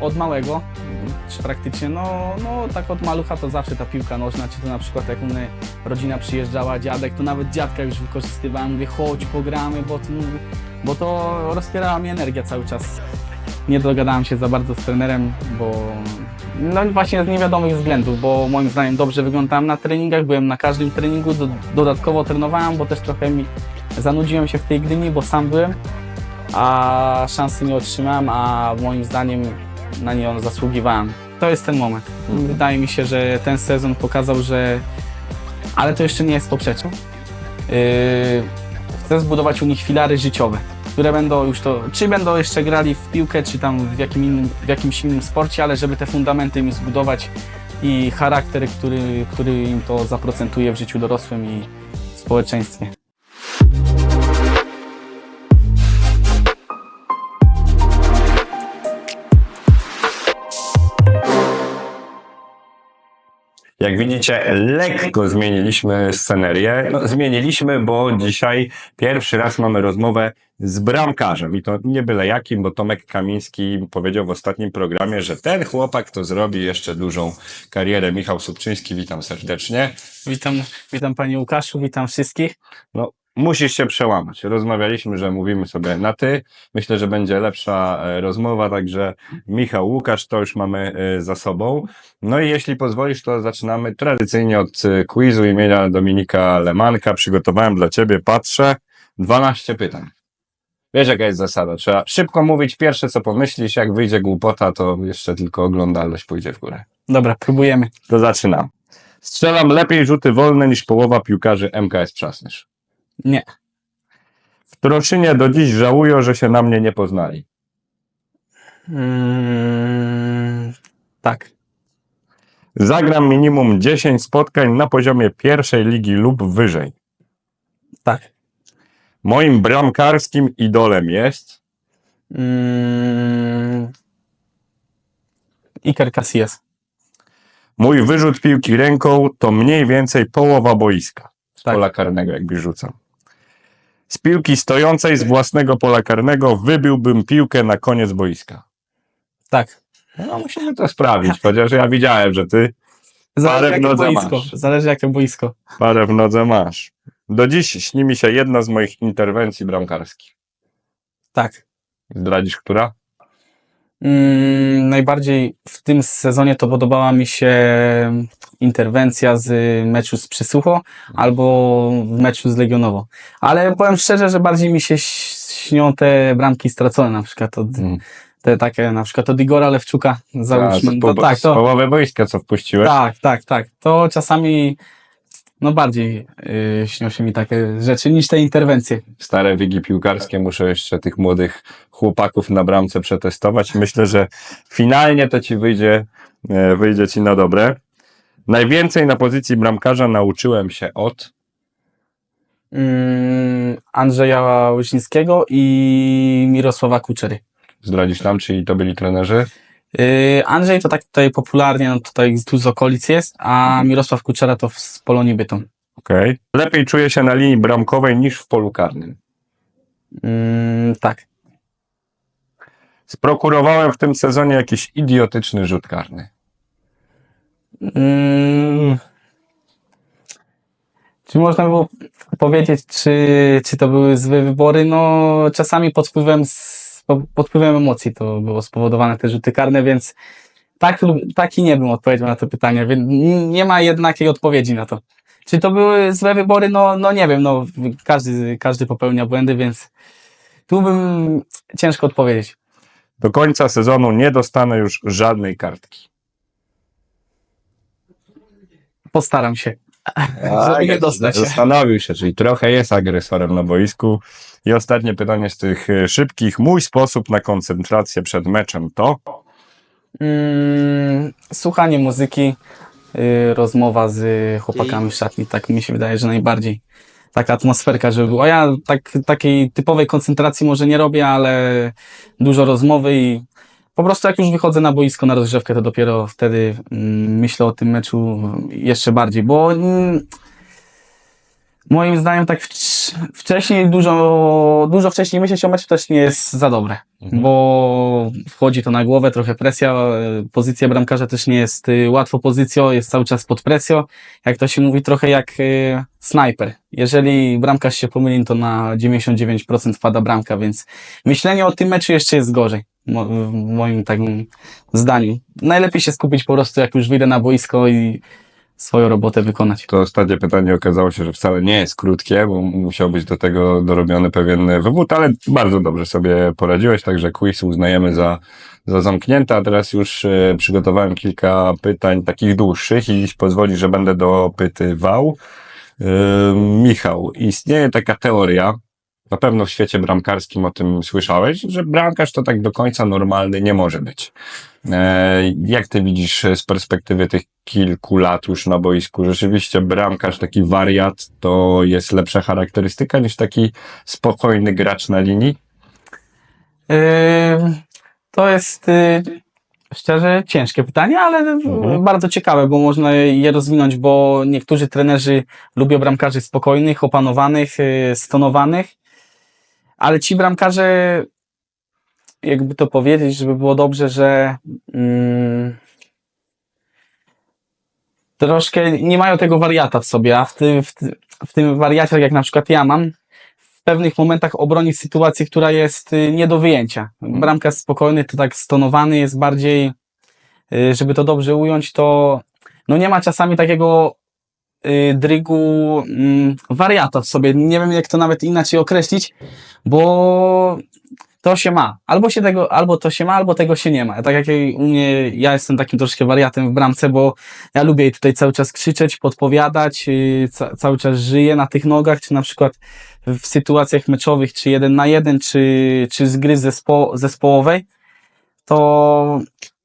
od małego, czy praktycznie, no, no tak od malucha to zawsze ta piłka nożna, czy to na przykład jak u mnie rodzina przyjeżdżała, dziadek, to nawet dziadka już wykorzystywałem, mówię chodź pogramy, bo to, bo to rozpierała mi energia cały czas. Nie dogadałem się za bardzo z trenerem, bo no właśnie z niewiadomych względów, bo moim zdaniem dobrze wyglądałem na treningach, byłem na każdym treningu, do, dodatkowo trenowałem, bo też trochę mi zanudziłem się w tej Gdyni, bo sam byłem, a szansy nie otrzymałem, a moim zdaniem na nią zasługiwałem. To jest ten moment. Wydaje mi się, że ten sezon pokazał, że... Ale to jeszcze nie jest poprzeczą. Yy, chcę zbudować u nich filary życiowe, które będą już to, czy będą jeszcze grali w piłkę, czy tam w, jakim innym, w jakimś innym sporcie, ale żeby te fundamenty im zbudować i charakter, który, który im to zaprocentuje w życiu dorosłym i w społeczeństwie. Jak widzicie, lekko zmieniliśmy scenerię. No, zmieniliśmy, bo dzisiaj pierwszy raz mamy rozmowę z bramkarzem. I to nie byle jakim, bo Tomek Kamiński powiedział w ostatnim programie, że ten chłopak to zrobi jeszcze dużą karierę. Michał Subczyński, witam serdecznie. Witam, witam Panie Łukaszu, witam wszystkich. No, musisz się przełamać. Rozmawialiśmy, że mówimy sobie na ty. Myślę, że będzie lepsza e, rozmowa, także Michał, Łukasz, to już mamy e, za sobą. No i jeśli pozwolisz, to zaczynamy tradycyjnie od e, quizu imienia Dominika Lemanka. Przygotowałem dla ciebie, patrzę, 12 pytań. Wiesz, jaka jest zasada? Trzeba szybko mówić pierwsze, co pomyślisz. Jak wyjdzie głupota, to jeszcze tylko oglądalność pójdzie w górę. Dobra, próbujemy. To zaczynam. Strzelam lepiej rzuty wolne niż połowa piłkarzy MKS Przasnysz. Nie, W Troszynie do dziś żałują, że się na mnie nie poznali. mm, tak, Zagram minimum 10 spotkań na poziomie pierwszej ligi lub wyżej. tak. Moim bramkarskim idolem jest Mm, Iker Casillas. mój wyrzut piłki ręką to mniej więcej połowa boiska. Z Tak. pola karnego jakby rzucam. Z piłki stojącej z własnego pola karnego wybiłbym piłkę na koniec boiska. Tak. No musimy to sprawdzić, chociaż ja widziałem, że ty Zależy Parę w jakie nodze boisko. masz. Zależy jakie boisko. parę w nodze masz. Do dziś śni mi się jedna z moich interwencji bramkarskich. Tak. Zdradzisz, która? Mm, najbardziej w tym sezonie to podobała mi się interwencja z meczu z Przysucho albo w meczu z Legionowo. Ale powiem szczerze, że bardziej mi się śnią te bramki stracone, na przykład od, Mm. te takie, na przykład od Igora Lewczuka, załóżmy. A, No, po, tak, to, połowy boiska, co wpuściłeś? tak, tak, tak. To czasami no bardziej yy, śnią się mi takie rzeczy niż te interwencje. Stare wigi piłkarskie, muszę jeszcze tych młodych chłopaków na bramce przetestować. Myślę, że finalnie to ci wyjdzie, e, wyjdzie ci na dobre. Najwięcej na pozycji bramkarza nauczyłem się od Mm, Andrzeja Łysińskiego i Mirosława Kuczery. zdradzisz nam, czyli to byli trenerzy. Yy, Andrzej to tak tutaj popularnie, no tutaj tu z okolic jest, a Mirosław Kuczera to w- z Polonii Bytom. Okej. Lepiej czuję się na linii bramkowej niż w polu karnym. Mm, tak. Sprokurowałem w tym sezonie jakiś idiotyczny rzut karny. Mm, czy można było powiedzieć, czy, czy to były złe wybory? No, czasami pod wpływem, pod wpływem emocji to było spowodowane te rzuty karne, więc tak, lub- tak i nie bym odpowiedział na to pytanie, więc nie ma jednakiej odpowiedzi na to. Czy to były złe wybory? No, no nie wiem, no każdy, każdy popełnia błędy, więc tu bym ciężko odpowiedzieć. Do końca sezonu nie dostanę już żadnej kartki. Postaram się. Żeby nie dostać. Zastanowił się, czyli trochę jest agresorem na boisku. I ostatnie pytanie z tych e, szybkich. Mój sposób na koncentrację przed meczem to Mm, słuchanie muzyki, y, rozmowa z chłopakami w szatni, tak mi się wydaje, że najbardziej. Taka atmosferka, żeby była. Ja tak, takiej typowej koncentracji może nie robię, ale dużo rozmowy i po prostu jak już wychodzę na boisko na rozgrzewkę, to dopiero wtedy mm, myślę o tym meczu jeszcze bardziej, bo mm, Moim zdaniem tak wcz- wcześniej, dużo, dużo wcześniej myśleć o meczu też nie jest za dobre, Mhm. bo wchodzi to na głowę, trochę presja, e, pozycja bramkarza też nie jest y, łatwo pozycją, jest cały czas pod presją, jak to się mówi, trochę jak y, snajper. Jeżeli bramkarz się pomyli, to na 99% wpada bramka, więc myślenie o tym meczu jeszcze jest gorzej, mo- w moim takim zdaniu. Najlepiej się skupić po prostu, jak już wyjdę na boisko i swoją robotę wykonać. To ostatnie pytanie okazało się, że wcale nie jest krótkie, bo musiał być do tego dorobiony pewien wywód, ale bardzo dobrze sobie poradziłeś, także quiz uznajemy za, za zamknięte, a teraz już e, przygotowałem kilka pytań takich dłuższich i pozwoli, że będę dopytywał. E, Michał, istnieje taka teoria, na pewno w świecie bramkarskim o tym słyszałeś, że bramkarz to tak do końca normalny nie może być. E, Jak ty widzisz z perspektywy tych kilku lat już na boisku? Rzeczywiście bramkarz, taki wariat, to jest lepsza charakterystyka niż taki spokojny gracz na linii? Yy, To jest yy, szczerze ciężkie pytanie, ale Mhm. bardzo ciekawe, bo można je rozwinąć, bo niektórzy trenerzy lubią bramkarzy spokojnych, opanowanych, yy, stonowanych, ale ci bramkarze, jakby to powiedzieć, żeby było dobrze, że mm, troszkę nie mają tego wariata w sobie, a w tym, w, w tym wariacie, tak jak na przykład ja mam, w pewnych momentach obronić sytuację, która jest y, nie do wyjęcia. Bramka spokojny, to tak stonowany jest bardziej, y, żeby to dobrze ująć, to no nie ma czasami takiego drygu mm, wariata w sobie. Nie wiem, jak to nawet inaczej określić, bo to się ma. Albo się tego, albo to się ma, albo tego się nie ma. Tak jak u mnie, ja jestem takim troszkę wariatem w bramce, bo ja lubię tutaj cały czas krzyczeć, podpowiadać, yy, ca cały czas żyję na tych nogach, czy na przykład w sytuacjach meczowych, czy jeden na jeden, czy, czy z gry zespo zespołowej, to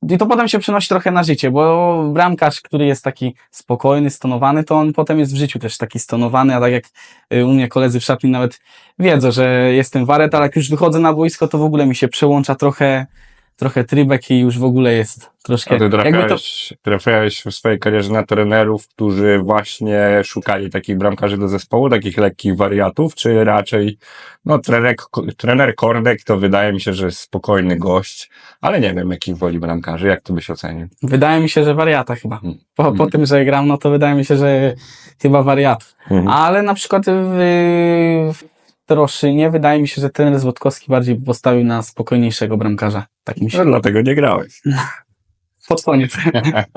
i to potem się przenosi trochę na życie, bo bramkarz, który jest taki spokojny, stonowany, to on potem jest w życiu też taki stonowany, a tak jak y, u mnie koledzy w szatni nawet wiedzą, że jestem waret, ale jak już wychodzę na boisko, to w ogóle mi się przełącza trochę, trochę trybek i już w ogóle jest troszkę... A ty jakby to, trafiałeś, trafiałeś w swojej karierze na trenerów, którzy właśnie szukali takich bramkarzy do zespołu, takich lekkich wariatów, czy raczej, no trener, trener Kordek to wydaje mi się, że jest spokojny gość, ale nie wiem, jakich woli bramkarzy, jak to byś ocenił? wydaje mi się, że wariata chyba. Mhm. Po, po Mhm. tym, że gram, no to wydaje mi się, że chyba wariat. Mhm. Ale na przykład w, w Troszynie wydaje mi się, że trener Złotkowski bardziej postawił na spokojniejszego bramkarza. Tak mi się No, dlatego nie grałeś. pod koniec.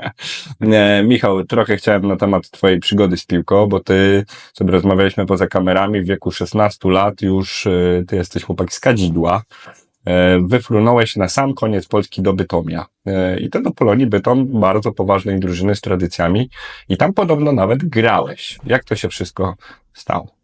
Nie, Michał, trochę chciałem na temat twojej przygody z piłką, bo ty sobie rozmawialiśmy poza kamerami w wieku 16 lat już, y, ty jesteś chłopak z Kadzidła. E, Wyfrunąłeś na sam koniec Polski do Bytomia. E, I to do Polonii Bytom, bardzo poważnej drużyny z tradycjami. I tam podobno nawet grałeś. Jak to się wszystko stało?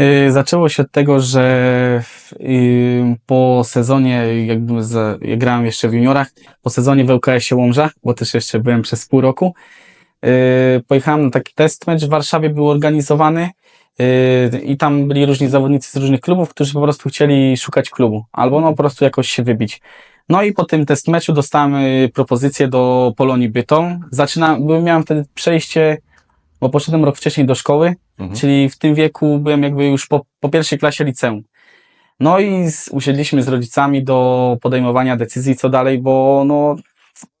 Y, Zaczęło się od tego, że y, po sezonie, jakby za, ja grałem jeszcze w juniorach, po sezonie w ŁKS-ie Łomża, bo też jeszcze byłem przez pół roku, y, pojechałem na taki test mecz w Warszawie, był organizowany i tam byli różni zawodnicy z różnych klubów, którzy po prostu chcieli szukać klubu, albo no po prostu jakoś się wybić. No i po tym test meczu dostałem propozycję do Polonii Bytom. Zaczynam, miałem wtedy przejście, bo poszedłem rok wcześniej do szkoły, Mhm. Czyli w tym wieku byłem jakby już po, po pierwszej klasie liceum. No i z, usiedliśmy z rodzicami do podejmowania decyzji, co dalej, bo no,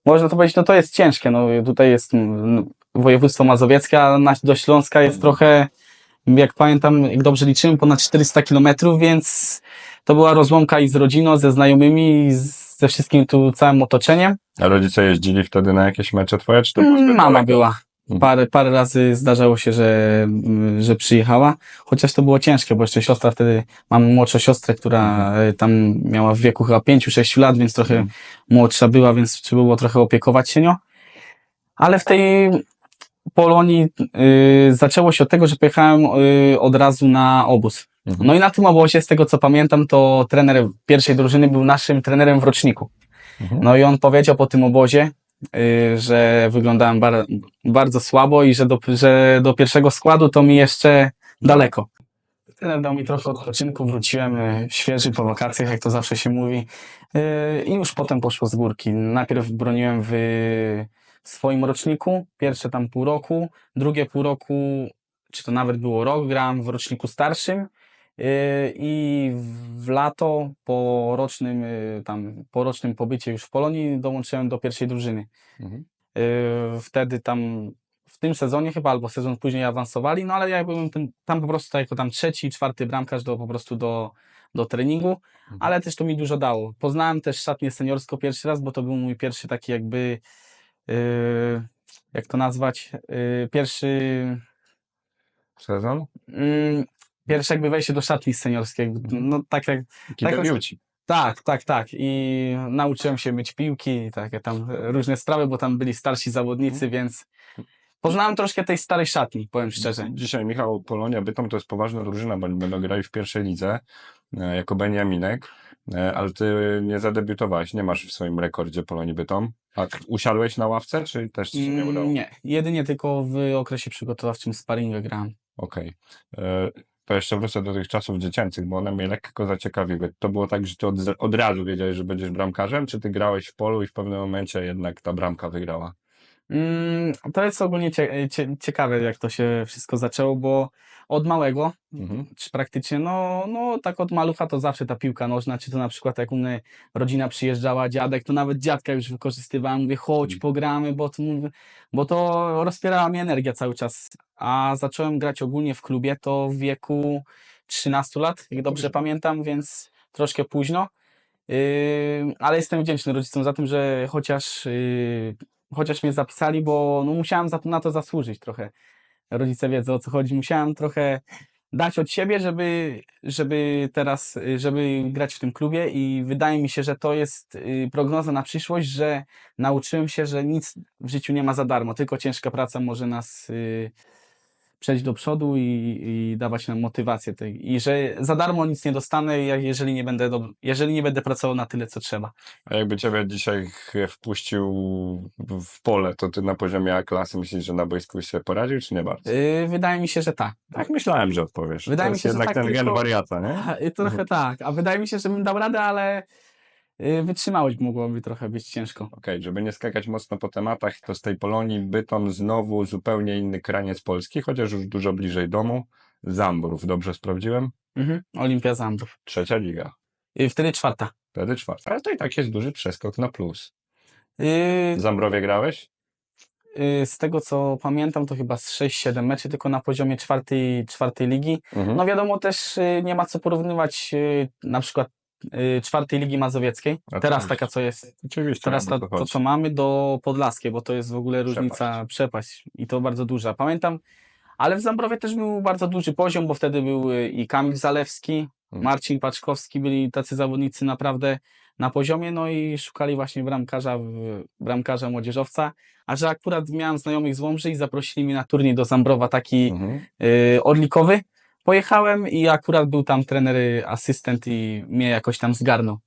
można to powiedzieć, no to jest ciężkie. No, tutaj jest mm, województwo mazowieckie, a na, do Śląska jest trochę, jak pamiętam, jak dobrze liczyłem, ponad 400 kilometrów, więc to była rozłąka i z rodziną, ze znajomymi, i z, ze wszystkim tu całym otoczeniem. A rodzice jeździli wtedy na jakieś mecze twoje, czy to Mama była. Mhm. Parę, parę razy zdarzało się, że, mm, że przyjechała, chociaż to było ciężkie, bo jeszcze siostra wtedy, mam młodszą siostrę, która e, tam miała w wieku chyba 5-6 lat, więc trochę Mhm. młodsza była, więc trzeba było trochę opiekować się nią. Ale w tej Polonii y, zaczęło się od tego, że pojechałem y, od razu na obóz. Mhm. No i na tym obozie, z tego co pamiętam, to trener pierwszej drużyny był naszym trenerem w roczniku. Mhm. No i on powiedział po tym obozie, że wyglądałem bar bardzo słabo i że do, że do pierwszego składu to mi jeszcze daleko. Trener dał mi trochę odpoczynku, wróciłem y, świeży po wakacjach, jak to zawsze się mówi. y, I już potem poszło z górki. Najpierw broniłem w swoim roczniku, pierwsze tam pół roku, drugie pół roku czy to nawet było rok, grałem w roczniku starszym i w lato po rocznym, yy, tam, po rocznym pobycie już w Polonii dołączyłem do pierwszej drużyny. Mhm. Yy, wtedy tam w tym sezonie chyba, albo sezon później awansowali, no ale ja byłem ten, tam po prostu jako tam trzeci, czwarty bramkarz do, po prostu do, do treningu, ale też to mi dużo dało. Poznałem też szatnię seniorską pierwszy raz, bo to był mój pierwszy taki jakby, yy, jak to nazwać, yy, pierwszy, Sezon? mm, pierwsze jakby wejście do szatni seniorskiej, no tak jak, Tak, tak, tak, tak. I nauczyłem się myć piłki, takie tam różne sprawy, bo tam byli starsi zawodnicy, więc poznałem troszkę tej starej szatni, powiem szczerze. Dzisiaj Michał Polonia Bytom to jest poważna drużyna, bo będą grali w pierwszej lidze e, jako Beniaminek, e, ale ty nie zadebiutowałeś, nie masz w swoim rekordzie Polonii Bytom. A usiadłeś na ławce, czy też ci się nie udało? Nie, jedynie tylko w okresie przygotowawczym sparingę grałem. Okej. E, To jeszcze wrócę do tych czasów dziecięcych, bo one mnie lekko zaciekawiły. To było tak, że ty od, od razu wiedziałeś, że będziesz bramkarzem, czy ty grałeś w polu i w pewnym momencie jednak ta bramka wygrała? Mm, To jest ogólnie cie, cie, ciekawe, jak to się wszystko zaczęło, bo od małego, Mhm. czy praktycznie, no, no tak od malucha to zawsze ta piłka nożna, czy to na przykład jak u mnie rodzina przyjeżdżała, dziadek, to nawet dziadka już wykorzystywałem, mówię chodź Mhm. pogramy, bo to, bo to rozpierała mnie energia cały czas, a zacząłem grać ogólnie w klubie to w wieku 13 lat, jak dobrze Późno. pamiętam, więc troszkę późno, Yy, ale jestem wdzięczny rodzicom za tym, że chociaż, yy, chociaż mnie zapisali, bo no, musiałem na to zasłużyć trochę. Rodzice wiedzą o co chodzi. Musiałem trochę dać od siebie, żeby, żeby teraz, żeby grać w tym klubie i wydaje mi się, że to jest y, prognoza na przyszłość, że nauczyłem się, że nic w życiu nie ma za darmo, tylko ciężka praca może nas y, przejść do przodu i, i dawać nam motywację tej. I że za darmo nic nie dostanę, jeżeli nie będę, dob- jeżeli nie będę pracował na tyle, co trzeba. A jakby ciebie dzisiaj wpuścił w pole, to ty na poziomie A klasy myślisz, że na boisku sobie poradził, czy nie bardzo? Y, wydaje mi się, że tak. Tak myślałem, że odpowiesz. Wydaje to mi jest się, że jednak tak, ten gen tylko- wariata, nie? Y, Trochę tak, a wydaje mi się, że bym dał radę, ale wytrzymałość mogłoby trochę być ciężko. Okej, żeby nie skakać mocno po tematach, to z tej Polonii Bytom znowu zupełnie inny kraniec Polski, chociaż już dużo bliżej domu. Zambrów, dobrze sprawdziłem? Mhm. Olimpia Zambrów. Trzecia liga. Y, wtedy czwarta. Wtedy czwarta. Ale to i tak jest duży przeskok na plus. Y, W Zambrowie grałeś? y, z tego co pamiętam, to chyba z 6-7 meczy tylko na poziomie czwartej, czwartej ligi. Mhm. No wiadomo też y, nie ma co porównywać y, na przykład y, czwartej ligi mazowieckiej. Teraz Oczywiście. taka co jest. Oczywiście. Teraz no ta, to co mamy do Podlaskiej, bo to jest w ogóle różnica, Przepaść. i to bardzo duża. Pamiętam, ale w Zambrowie też był bardzo duży poziom, bo wtedy był y, i Kamil Zalewski, Mhm. Marcin Paczkowski, byli tacy zawodnicy naprawdę na poziomie, no i szukali właśnie bramkarza, w- bramkarza młodzieżowca, a że akurat miałem znajomych z Łomży i zaprosili mnie na turniej do Zambrowa taki Mhm. y, orlikowy, pojechałem i akurat był tam trener y, asystent i mnie jakoś tam zgarnął.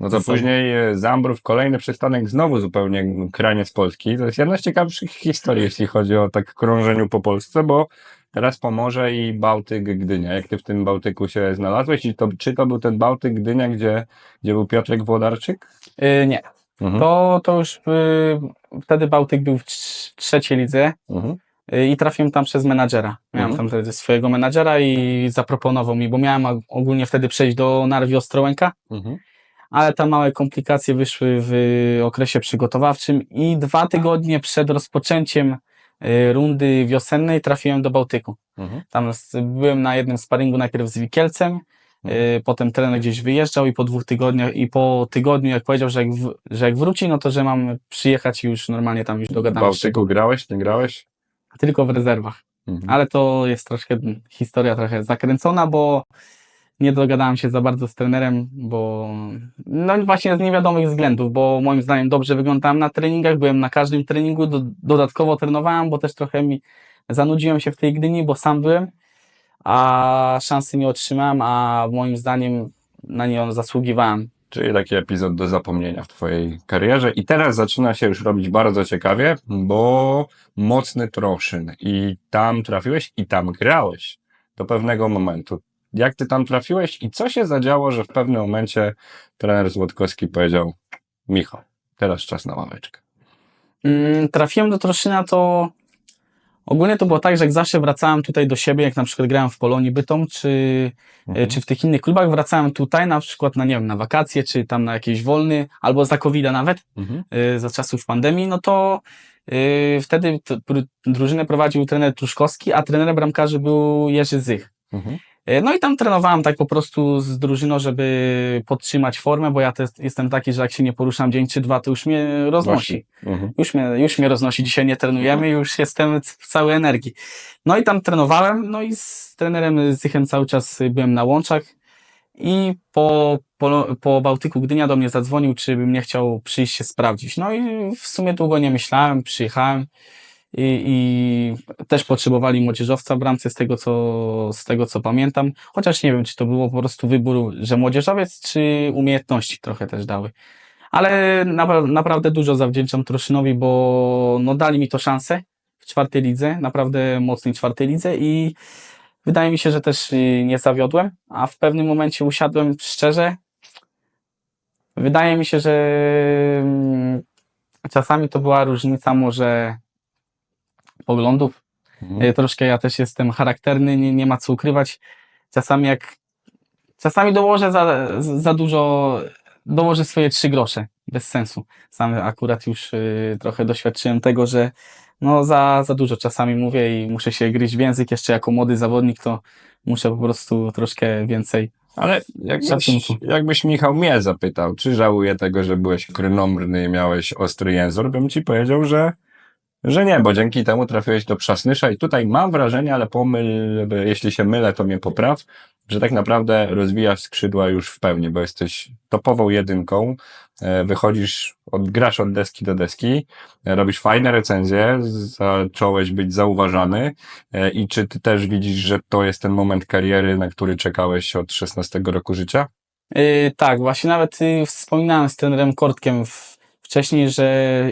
No to Ze sobą. później e, Zambrów, kolejny przystanek, znowu zupełnie kraniec Polski. To jest jedna z ciekawszych historii, jeśli chodzi o tak krążeniu po Polsce, bo teraz Pomorze i Bałtyk Gdynia. Jak ty w tym Bałtyku się znalazłeś? I to, czy to był ten Bałtyk Gdynia, gdzie, gdzie był Piotrek Włodarczyk? Y, nie, Mhm. To, to już y, wtedy Bałtyk był w trz- trzeciej lidze Mhm. Y, i trafiłem tam przez menadżera. Miałem Mhm. tam wtedy swojego menadżera i zaproponował mi, bo miałem og- ogólnie wtedy przejść do Narwi Ostrołęka, Mhm. ale tam małe komplikacje wyszły w okresie przygotowawczym i dwa tygodnie przed rozpoczęciem y, rundy wiosennej trafiłem do Bałtyku. Mhm. Tam byłem na jednym sparingu najpierw z Wikielcem, Mhm. y, potem trener gdzieś wyjeżdżał i po dwóch tygodniach i po tygodniu jak powiedział, że jak, w, że jak wróci, no to że mam przyjechać i już normalnie tam już W dogadamy się. Bałtyku grałeś, nie grałeś? Tylko w rezerwach. Mhm. Ale to jest troszkę historia trochę zakręcona, bo nie dogadałem się za bardzo z trenerem, bo no właśnie z niewiadomych względów, bo moim zdaniem dobrze wyglądałem na treningach, byłem na każdym treningu, do, dodatkowo trenowałem, bo też trochę mi zanudziłem się w tej Gdyni, bo sam byłem, a szansy nie otrzymałem, a moim zdaniem na nią zasługiwałem. Czyli taki epizod do zapomnienia w Twojej karierze. I teraz zaczyna się już robić bardzo ciekawie, bo mocny Troszyn. I tam trafiłeś i tam grałeś do pewnego momentu. Jak Ty tam trafiłeś i co się zadziało, że w pewnym momencie trener Złotkowski powiedział Michał, teraz czas na ławeczkę. Mm, Trafiłem do Troszyna to Ogólnie to było tak, że jak zawsze wracałem tutaj do siebie, jak na przykład grałem w Polonii Bytom, czy, Mhm. czy w tych innych klubach, wracałem tutaj na przykład na, nie wiem, na wakacje, czy tam na jakieś wolny, albo za covid nawet, Mhm. y, za czasów pandemii, no to y, wtedy drużynę prowadził trener Truszkowski, a trenerem bramkarzy był Jerzy Zych. Mhm. Y, No i tam trenowałem tak po prostu z drużyną, żeby podtrzymać formę, bo ja też jestem taki, że jak się nie poruszam dzień czy dwa, to już mnie roznosi. Mhm. Już mnie, już mnie roznosi. Dzisiaj nie trenujemy, już jestem w całej energii. No i tam trenowałem, no i z trenerem Zychem cały czas byłem na łączach i po, po, po Bałtyku Gdynia do mnie zadzwonił, czy bym nie chciał przyjść się sprawdzić. No i w sumie długo nie myślałem, przyjechałem i, i też potrzebowali młodzieżowca w bramce z tego, co, z tego co pamiętam. Chociaż nie wiem, czy to było po prostu wybór, że młodzieżowiec, czy umiejętności trochę też dały. Ale napra- naprawdę dużo zawdzięczam Troszynowi, bo no, dali mi to szansę w czwartej lidze, naprawdę mocnej czwartej lidze i wydaje mi się, że też y, nie zawiodłem, a w pewnym momencie usiadłem szczerze. Wydaje mi się, że mm, czasami to była różnica może poglądów. Mhm. Y, Troszkę ja też jestem charakterny, nie, nie ma co ukrywać. Czasami jak czasami dołożę za, za dużo, dołożę swoje trzy grosze, bez sensu. Sam akurat już y, trochę doświadczyłem tego, że no za, za dużo czasami mówię i muszę się gryźć w język. Jeszcze jako młody zawodnik to muszę po prostu troszkę więcej. Ale jakbyś, Szacunku. jakbyś Michał mnie zapytał, czy żałuję tego, że byłeś krnąbrny i miałeś ostry język, bym ci powiedział, że, że nie, bo dzięki temu trafiłeś do Przasnysza i tutaj mam wrażenie, ale pomyl, jeśli się mylę, to mnie popraw, że tak naprawdę rozwijasz skrzydła już w pełni, bo jesteś topową jedynką, e, wychodzisz, od, grasz od deski do deski, e, robisz fajne recenzje, zacząłeś być zauważany, E, I czy ty też widzisz, że to jest ten moment kariery, na który czekałeś od 16 roku życia? Y, tak, właśnie nawet y, wspominałem z trenerem Kortkiem w, wcześniej, że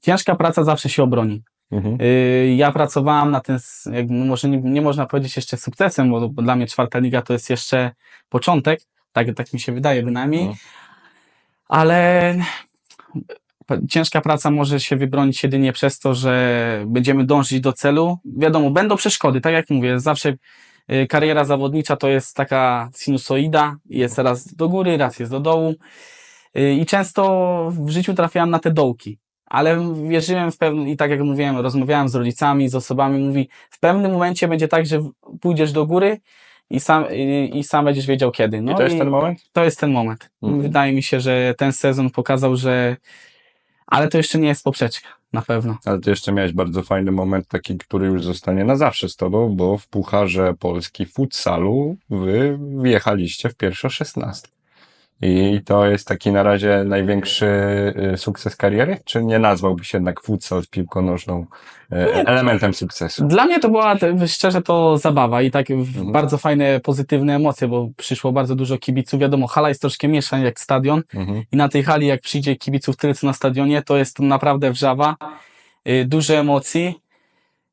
ciężka praca zawsze się obroni. Mhm. Y, Ja pracowałam na ten, s- no może nie, nie można powiedzieć jeszcze sukcesem, bo, bo dla mnie czwarta liga to jest jeszcze początek, tak, tak mi się wydaje bynajmniej, Mhm. ale p- ciężka praca może się wybronić jedynie przez to, że będziemy dążyć do celu. Wiadomo, będą przeszkody, tak jak mówię, zawsze y, kariera zawodnicza to jest taka sinusoida, jest raz do góry, raz jest do dołu Y, i często w życiu trafiałem na te dołki ale wierzyłem w pewnym, i tak jak mówiłem, rozmawiałem z rodzicami, z osobami, mówi, w pewnym momencie będzie tak, że pójdziesz do góry i sam, i, i sam będziesz wiedział kiedy. No I to jest ten moment? to jest ten moment. Mhm. Wydaje mi się, że ten sezon pokazał, że ale to jeszcze nie jest poprzeczka, na pewno. Ale ty jeszcze miałeś bardzo fajny moment, taki, który już zostanie na zawsze z tobą, bo w Pucharze Polski Futsalu wy wjechaliście w pierwszą szesnastkę. I to jest taki na razie największy y, sukces kariery? Czy nie nazwałbyś jednak futsal z piłką nożną y, elementem sukcesu? Dla mnie to była szczerze to zabawa i tak Mhm. bardzo fajne, pozytywne emocje, bo przyszło bardzo dużo kibiców. Wiadomo, hala jest troszkę mniejsza jak stadion, Mhm. I na tej hali, jak przyjdzie kibiców tyle co na stadionie, to jest to naprawdę wrzawa, y, dużo emocji.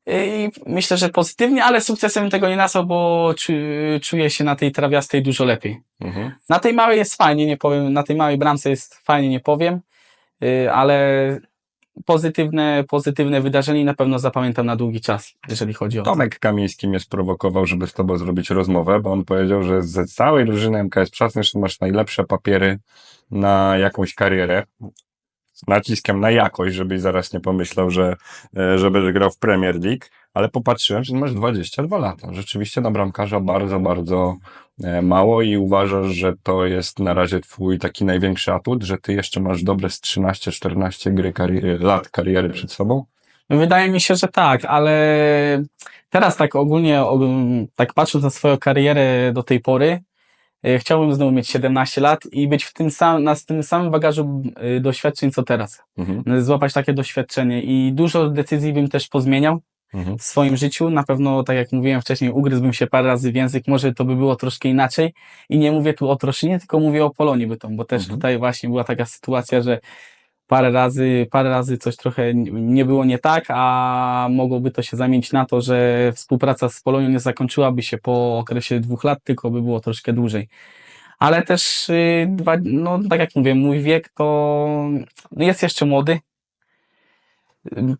Y, I myślę, że pozytywnie, ale sukcesem tego nie nazwał, bo czu, czuję się na tej trawiastej dużo lepiej. Mhm. Na tej małej jest fajnie, nie powiem, na tej małej bramce jest fajnie, nie powiem, y, ale pozytywne, pozytywne wydarzenie i na pewno zapamiętam na długi czas, jeżeli chodzi o to. Tomek Kamiński mnie sprowokował, żeby z tobą zrobić rozmowę, bo on powiedział, że ze całej drużyny MKS Przasnysz masz najlepsze papiery na jakąś karierę. Z naciskiem na jakość, żebyś zaraz nie pomyślał, że, e, że będziesz grał w Premier League, ale popatrzyłem, że masz 22 lata. Rzeczywiście na bramkarza bardzo, bardzo e, mało i uważasz, że to jest na razie twój taki największy atut, że ty jeszcze masz dobre z 13-14 gry kari- lat kariery przed sobą? Wydaje mi się, że tak, ale teraz tak ogólnie, tak patrząc na swoją karierę do tej pory, chciałbym znowu mieć 17 lat i być w tym samym, na tym samym bagażu e, doświadczeń, co teraz. Mhm. Złapać takie doświadczenie i dużo decyzji bym też pozmieniał Mhm. w swoim życiu. Na pewno, tak jak mówiłem wcześniej, ugryzłbym się parę razy w język, może to by było troszkę inaczej. I nie mówię tu o Troszynie, tylko mówię o Polonii Bytom, bo też Mhm. tutaj właśnie była taka sytuacja, że parę razy, parę razy coś trochę nie było nie tak, a mogłoby to się zamienić na to, że współpraca z Polonią nie zakończyłaby się po okresie dwóch lat, tylko by było troszkę dłużej. Ale też, y, no tak jak mówię, mój wiek to no jest jeszcze młody.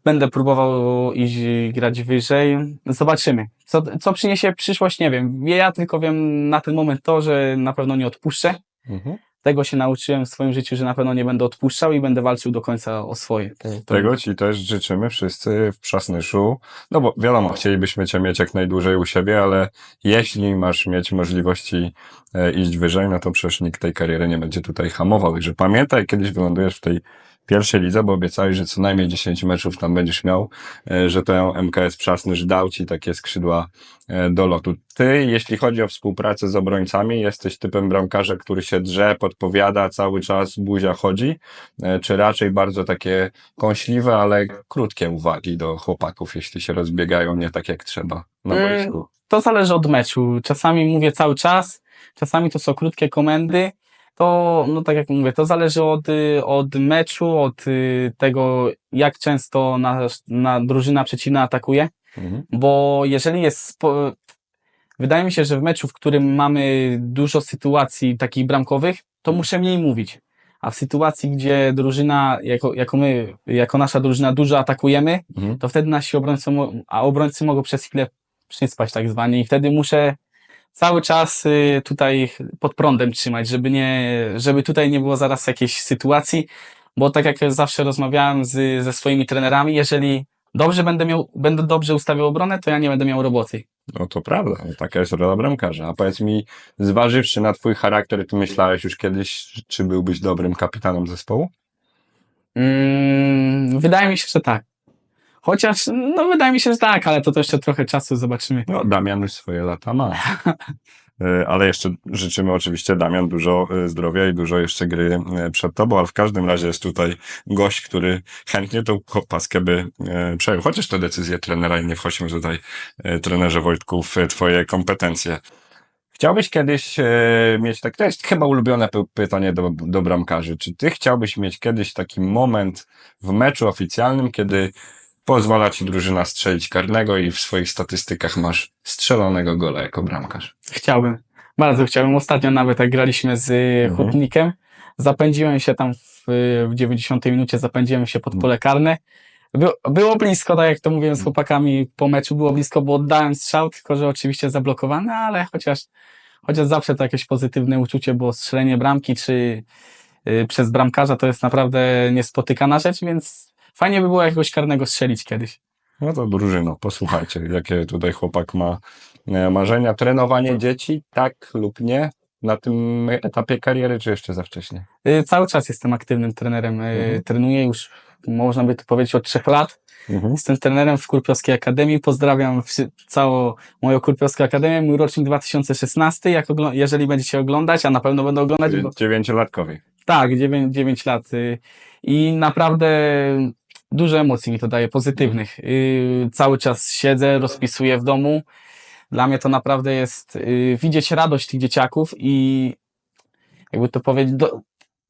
Będę próbował iść grać wyżej. Zobaczymy. Co, co przyniesie przyszłość, nie wiem. Ja tylko wiem na ten moment to, że na pewno nie odpuszczę. Mhm. Tego się nauczyłem w swoim życiu, że na pewno nie będę odpuszczał i będę walczył do końca o swoje. To... Tego Ci też życzymy wszyscy w Przasnyszu. No bo wiadomo, chcielibyśmy Cię mieć jak najdłużej u siebie, ale jeśli masz mieć możliwości e, iść wyżej, no to przecież nikt tej kariery nie będzie tutaj hamował. Także pamiętaj, kiedyś wylądujesz w tej pierwszej lidze, bo obiecałeś, że co najmniej 10 meczów tam będziesz miał, e, że to MKS Przasnysz dał Ci takie skrzydła e, do lotu. Ty, jeśli chodzi o współpracę z obrońcami, jesteś typem bramkarza, który się drze, podpowiada, cały czas buzia chodzi, e, czy raczej bardzo takie kąśliwe, ale krótkie uwagi do chłopaków, jeśli się rozbiegają nie tak jak trzeba na Mm. boisku. to zależy od meczu. Czasami mówię cały czas, czasami to są krótkie komendy. To, no tak jak mówię, to zależy od, y, od meczu, od y, tego, jak często nasz, na drużyna przeciwna atakuje. Mhm. Bo jeżeli jest. Wydaje mi się, że w meczu, w którym mamy dużo sytuacji takich bramkowych, to muszę mniej mówić. A w sytuacji, gdzie drużyna, jako, jako my, jako nasza drużyna dużo atakujemy, Mhm. to wtedy nasi obrońcy, a obrońcy mogą przez chwilę przyspać tak zwanie i wtedy muszę cały czas y, tutaj pod prądem trzymać, żeby nie, żeby tutaj nie było zaraz jakiejś sytuacji, bo tak jak zawsze rozmawiałem z, ze swoimi trenerami, jeżeli dobrze będę miał, będę dobrze ustawiał obronę, to ja nie będę miał roboty. No to prawda, taka jest rola bramkarza. A powiedz mi, zważywszy na twój charakter, ty myślałeś już kiedyś, czy byłbyś dobrym kapitanem zespołu? Mm, wydaje mi się, że tak. Chociaż, no wydaje mi się, że tak, ale to, to jeszcze trochę czasu zobaczymy. No, Damian już swoje lata ma. E, Ale jeszcze życzymy oczywiście Damian dużo e, zdrowia i dużo jeszcze gry e, przed tobą, ale w każdym razie jest tutaj gość, który chętnie tą paskę by przejął. Chociaż to decyzje trenera i nie wchodźmy tutaj, trenerze Wojtku, w twoje kompetencje. Chciałbyś kiedyś mieć tak, to jest chyba ulubione py- pytanie do, do bramkarzy. Czy ty chciałbyś mieć kiedyś taki moment w meczu oficjalnym, kiedy pozwala ci drużyna strzelić karnego i w swoich statystykach masz strzelonego gola jako bramkarz? Chciałbym. Bardzo chciałbym. Ostatnio nawet jak graliśmy z Mhm. mhm. Hutnikiem, zapędziłem się tam w, w 90 minucie, zapędziłem się pod pole karne. By, było blisko, tak jak to mówiłem z chłopakami po meczu, było blisko, bo oddałem strzał, tylko że oczywiście zablokowany, ale chociaż, chociaż zawsze to jakieś pozytywne uczucie, bo strzelenie bramki czy y, przez bramkarza to jest naprawdę niespotykana rzecz, więc fajnie by było jakiegoś karnego strzelić kiedyś. No to drużyno, posłuchajcie, jakie tutaj chłopak ma e, marzenia. Trenowanie dzieci, tak lub nie? Na tym etapie kariery, czy jeszcze za wcześnie? Y, Cały czas jestem aktywnym trenerem. y, Mhm. Trenuję już, można by to powiedzieć, od trzech lat. Mhm. Jestem trenerem w Kurpiowskiej Akademii. Pozdrawiam całą moją Kurpiowską Akademię. Mój rocznik 2016. Jak jeżeli będziecie oglądać, a na pewno będę oglądać, bo Dziewięciolatkowi. tak, 9, 9 lat. y, I naprawdę dużo emocji mi to daje, pozytywnych. Y, Cały czas siedzę, rozpisuję w domu. Dla mnie to naprawdę jest y, widzieć radość tych dzieciaków i jakby to powiedzieć, do,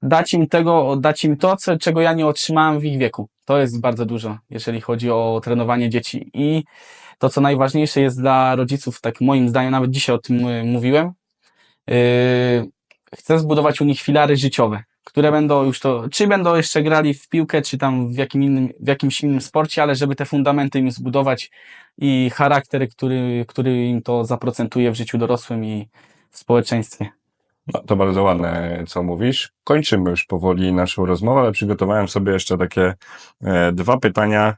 dać im tego, dać im to, co, czego ja nie otrzymałem w ich wieku. To jest bardzo dużo, jeżeli chodzi o trenowanie dzieci. I to, co najważniejsze jest dla rodziców, tak moim zdaniem, nawet dzisiaj o tym y, mówiłem, yy, chcę zbudować u nich filary życiowe, które będą już to, czy będą jeszcze grali w piłkę, czy tam w, jakim innym, w jakimś innym sporcie, ale żeby te fundamenty im zbudować i charakter, który, który im to zaprocentuje w życiu dorosłym i w społeczeństwie. No, to bardzo ładne, co mówisz. Kończymy już powoli naszą rozmowę, ale przygotowałem sobie jeszcze takie e, dwa pytania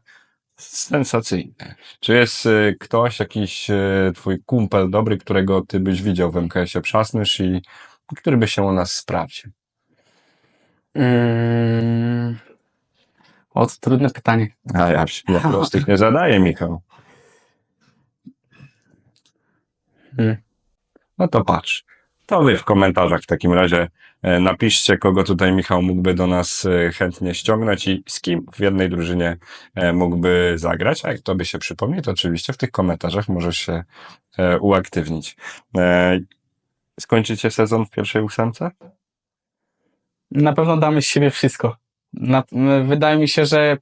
sensacyjne. Czy jest e, ktoś, jakiś e, twój kumpel dobry, którego ty byś widział w MKS-ie Przasnysz i który by się u nas sprawdził? Mm. O, to trudne pytanie. A ja, ja prostych nie zadaję, Michał. Hmm. No to patrz. To wy w komentarzach w takim razie e, napiszcie, kogo tutaj Michał mógłby do nas e, chętnie ściągnąć i z kim w jednej drużynie e, mógłby zagrać. A jak tobie się przypomni, to oczywiście w tych komentarzach możesz się uaktywnić. Skończycie sezon w pierwszej ósemce? Na pewno damy z siebie wszystko. Na, wydaje mi się, że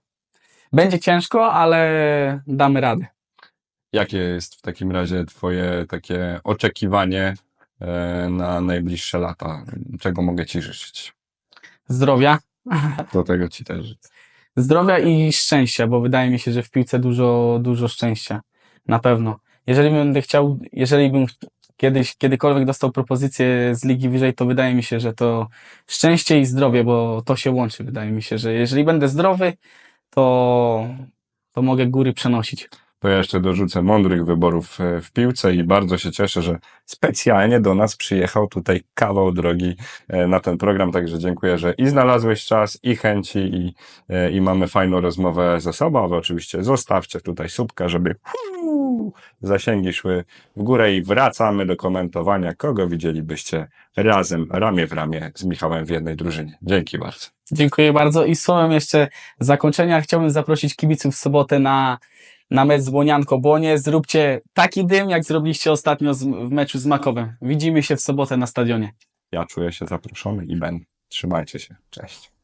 będzie ciężko, ale damy radę. Jakie jest w takim razie twoje takie oczekiwanie e, na najbliższe lata? Czego mogę ci życzyć? Zdrowia, Do tego ci też życzę. zdrowia i szczęścia, bo wydaje mi się, że w piłce dużo, dużo szczęścia. Na pewno. Jeżeli będę chciał, jeżeli bym kiedyś, kiedykolwiek dostał propozycję z ligi wyżej, to wydaje mi się, że to szczęście i zdrowie, bo to się łączy. Wydaje mi się, że jeżeli będę zdrowy, to, to mogę góry przenosić. To ja jeszcze dorzucę mądrych wyborów e, w piłce i bardzo się cieszę, że specjalnie do nas przyjechał tutaj kawał drogi e, na ten program, także dziękuję, że i znalazłeś czas, i chęci, i, e, i mamy fajną rozmowę ze sobą, wy oczywiście zostawcie tutaj subka, żeby zasięgi szły w górę i wracamy do komentowania, kogo widzielibyście razem, ramię w ramię z Michałem w jednej drużynie. Dzięki bardzo. Dziękuję bardzo i słowem jeszcze zakończenia chciałbym zaprosić kibiców w sobotę na, na mecz z Błonianko Błonie. Zróbcie taki dym, jak zrobiliście ostatnio z, w meczu z Makowem. Widzimy się w sobotę na stadionie. Ja czuję się zaproszony i Ben. Trzymajcie się. Cześć.